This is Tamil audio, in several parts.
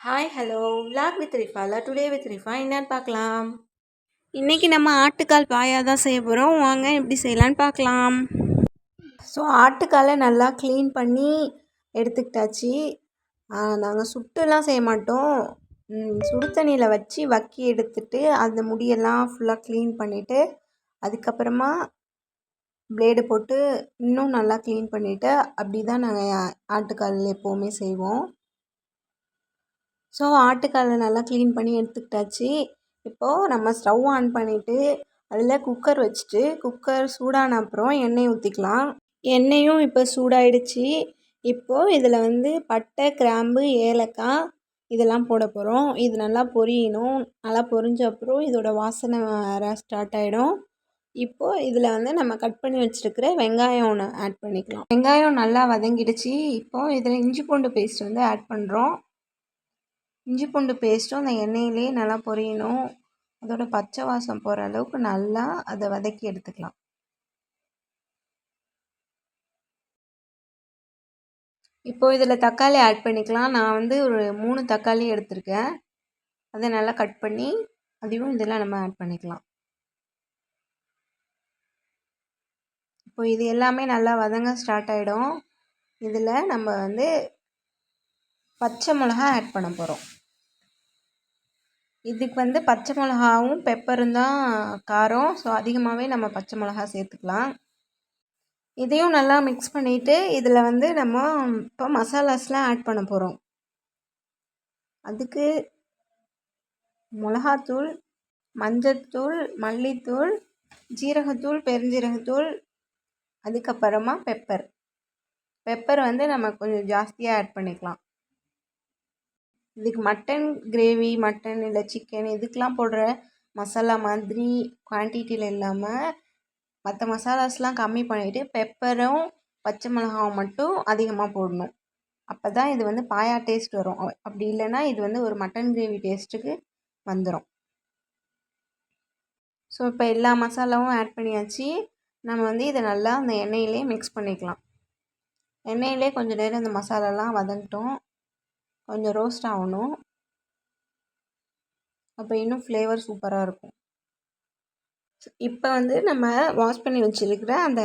ஹாய் ஹலோ விளாக் வித் ரிஃபால டுடே வித் ரிஃபா என்னன்னு பார்க்கலாம். இன்றைக்கி நம்ம ஆட்டுக்கால் பாயா தான் செய்ய போகிறோம் வாங்க எப்படி செய்யலான்னு பார்க்கலாம். ஸோ ஆட்டுக்காலை நல்லா க்ளீன் பண்ணி எடுத்துக்கிட்டாச்சு. நாங்கள் சுட்டுலாம் செய்ய மாட்டோம். சுடு தண்ணியில் வச்சு வக்கி எடுத்துட்டு அந்த முடியெல்லாம் ஃபுல்லாக க்ளீன் பண்ணிவிட்டு அதுக்கப்புறமா ப்ளேடு போட்டு இன்னும் நல்லா க்ளீன் பண்ணிவிட்டு அப்படி தான் நாங்கள் ஆட்டுக்கால் எப்போவுமே செய்வோம். ஸோ ஆட்டுக்காலை நல்லா க்ளீன் பண்ணி எடுத்துக்கிட்டாச்சு. இப்போது நம்ம ஸ்டவ் ஆன் பண்ணிவிட்டு அதில் குக்கர் வச்சுட்டு குக்கர் சூடான அப்புறம் எண்ணெய் ஊற்றிக்கலாம் எண்ணெயும் இப்போ சூடாயிடுச்சு. இப்போது இதில் வந்து பட்டை கிராம்பு ஏலக்காய் இதெல்லாம் போட போகிறோம் இது நல்லா பொரியணும். நல்லா பொரிஞ்ச அப்புறம் இதோட வாசனை வர ஸ்டார்ட் ஆகிடும் இப்போது இதில் வந்து நம்ம கட் பண்ணி வச்சுருக்கிற வெங்காயம் ஒன்று ஆட் பண்ணிக்கலாம். வெங்காயம் நல்லா வதங்கிடுச்சு. இப்போது இதில் இஞ்சி பூண்டு பேஸ்ட் வந்து ஆட் பண்ணுறோம் இஞ்சி பூண்டு பேஸ்ட்டும் அந்த எண்ணெயிலே நல்லா பொரியணும். அதோட பச்சை வாசம் போகிற அளவுக்கு நல்லா அதை வதக்கி எடுத்துக்கலாம். இப்போ இதில் தக்காளி ஆட் பண்ணிக்கலாம். நான் வந்து ஒரு மூணு தக்காளி எடுத்திருக்கேன். அதை நல்லா கட் பண்ணி அதையும் இதில் நம்ம ஆட் பண்ணிக்கலாம். இப்போ இது எல்லாமே நல்லா வதங்க ஸ்டார்ட் ஆகிடும் இதில் நம்ம வந்து பச்சை மிளகா ஆட் பண்ண போகிறோம் இதுக்கு வந்து பச்சை மிளகாவும் பெப்பரும் தான் காரம். ஸோ அதிகமாகவே நம்ம பச்சை மிளகா சேர்த்துக்கலாம். இதையும் நல்லா மிக்ஸ் பண்ணிவிட்டு இதில் வந்து நம்ம இப்போ மசாலாஸ்லாம் ஆட் பண்ண போகிறோம் அதுக்கு மிளகாத்தூள் மஞ்சத்தூள் மல்லித்தூள் ஜீரகத்தூள் பெருஞ்சீரகத்தூள் அதுக்கப்புறமா பெப்பர் பெப்பர் வந்து நம்ம கொஞ்சம் ஜாஸ்தியாக ஆட் பண்ணிக்கலாம். இதுக்கு மட்டன் கிரேவி மட்டன் இல்லை சிக்கன் இதுக்கெலாம் போடுற மசாலா மாதிரி குவான்டிட்டியில் இல்லாமல் மற்ற மசாலாஸ்லாம் கம்மி பண்ணிவிட்டு பெப்பரும் பச்சை மிளகாவும் மட்டும் அதிகமாக போடணும். அப்போ தான் இது வந்து பாயா டேஸ்ட் வரும். அப்படி இல்லைன்னா இது வந்து ஒரு மட்டன் கிரேவி டேஸ்ட்டுக்கு வந்துடும் ஸோ இப்போ எல்லா மசாலாவும் ஆட் பண்ணியாச்சு. நம்ம வந்து இதை நல்லா அந்த எண்ணெயிலே மிக்ஸ் பண்ணிக்கலாம். எண்ணெயிலே கொஞ்சம் நேரம் இந்த மசாலாலாம் வதங்கிட்டோம். கொஞ்சம் ரோஸ்ட் ஆகணும். அப்போ இன்னும் ஃப்ளேவர் சூப்பராக இருக்கும். இப்போ வந்து நம்ம வாஷ் பண்ணி வச்சுருக்கிற அந்த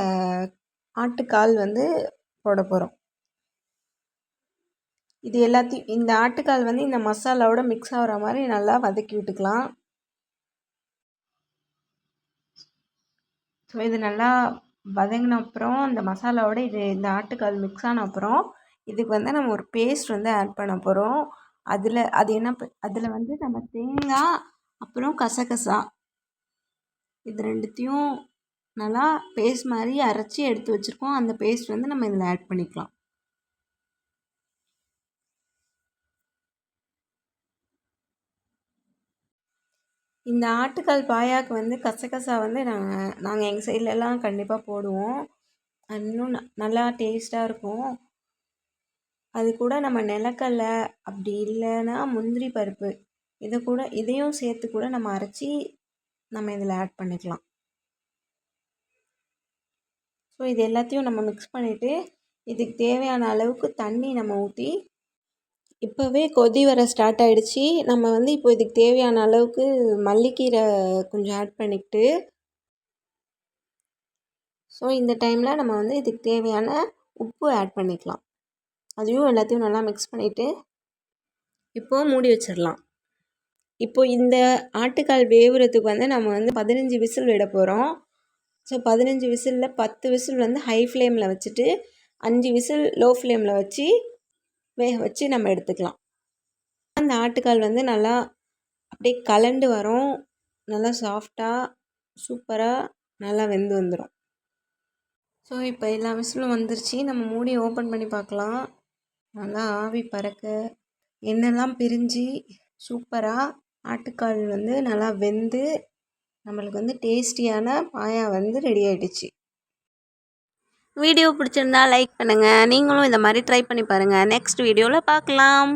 ஆட்டுக்கால் வந்து போட போகிறோம் இது எல்லாத்தையும் இந்த ஆட்டுக்கால் வந்து இந்த மசாலாவோட மிக்ஸ் ஆகிற மாதிரி நல்லா வதக்கி விட்டுக்கலாம். ஸோ இது நல்லா வதங்கின அப்புறம் அந்த மசாலாவோட இது இந்த ஆட்டுக்கால் மிக்ஸ் ஆன அப்புறம் இதுக்கு வந்து நம்ம ஒரு பேஸ்ட் வந்து ஆட் பண்ண போகிறோம் அதில் அது என்ன அதில் வந்து நம்ம தேங்காய் அப்புறம் கசகசா. இது ரெண்டுத்தையும் நல்லா பேஸ்ட் மாதிரி அரைச்சி எடுத்து வச்சுருக்கோம். அந்த பேஸ்ட் வந்து நம்ம இதில் ஆட் பண்ணிக்கலாம். இந்த ஆட்டுக்கால் பாயாவுக்கு வந்து கசகசா வந்து நாங்கள் நாங்கள் எங்கள் சைட்லலாம் கண்டிப்பாக போடுவோம். இன்னும் நல்லா டேஸ்ட்டாக இருக்கும். அது கூட நம்ம நிலக்கடலை அப்படி இல்லைன்னா முந்திரி பருப்பு. இதை கூட இதையும் சேர்த்து கூட நம்ம அரைச்சி நம்ம இதில் ஆட் பண்ணிக்கலாம். ஸோ இது எல்லாத்தையும் நம்ம மிக்ஸ் பண்ணிவிட்டு இதுக்கு தேவையான அளவுக்கு தண்ணி நம்ம ஊற்றி இப்போவே கொதி வர ஸ்டார்ட் ஆகிடுச்சி நம்ம வந்து இப்போ இதுக்கு தேவையான அளவுக்கு மல்லிக்கீரை கொஞ்சம் ஆட் பண்ணிக்கிட்டு ஸோ இந்த டைமில் நம்ம வந்து இதுக்கு தேவையான உப்பு ஆட் பண்ணிக்கலாம். அதையும் எல்லாத்தையும் நல்லா மிக்ஸ் பண்ணிவிட்டு இப்போது மூடி வச்சிடலாம். இப்போது இந்த ஆட்டுக்கால் வேவுறதுக்கு வந்து நம்ம வந்து பதினஞ்சு விசில் விட போகிறோம் ஸோ பதினஞ்சு விசிலில் பத்து விசில் வந்து ஹை ஃப்ளேமில் வச்சுட்டு அஞ்சு விசில் லோ ஃப்ளேமில் வச்சு வேக வச்சு நம்ம எடுத்துக்கலாம். அந்த ஆட்டுக்கால் வந்து நல்லா அப்படியே கலண்டு வரும். நல்லா சாஃப்டாக சூப்பராக நல்லா வெந்து வந்துடும் ஸோ இப்போ எல்லா விசிலும் வந்துருச்சு. நம்ம மூடி ஓப்பன் பண்ணி பார்க்கலாம். நல்லா ஆவி பறக்க எண்ணெய்லாம் பிரிஞ்சு சூப்பராக ஆட்டுக்கால் வந்து நல்லா வெந்து நம்மளுக்கு வந்து டேஸ்டியான பாயா வந்து ரெடி ஆகிடுச்சு வீடியோ பிடிச்சிருந்தா லைக் பண்ணுங்கள் நீங்களும் இந்த மாதிரி ட்ரை பண்ணி பாருங்கள் நெக்ஸ்ட் வீடியோவில் பார்க்கலாம்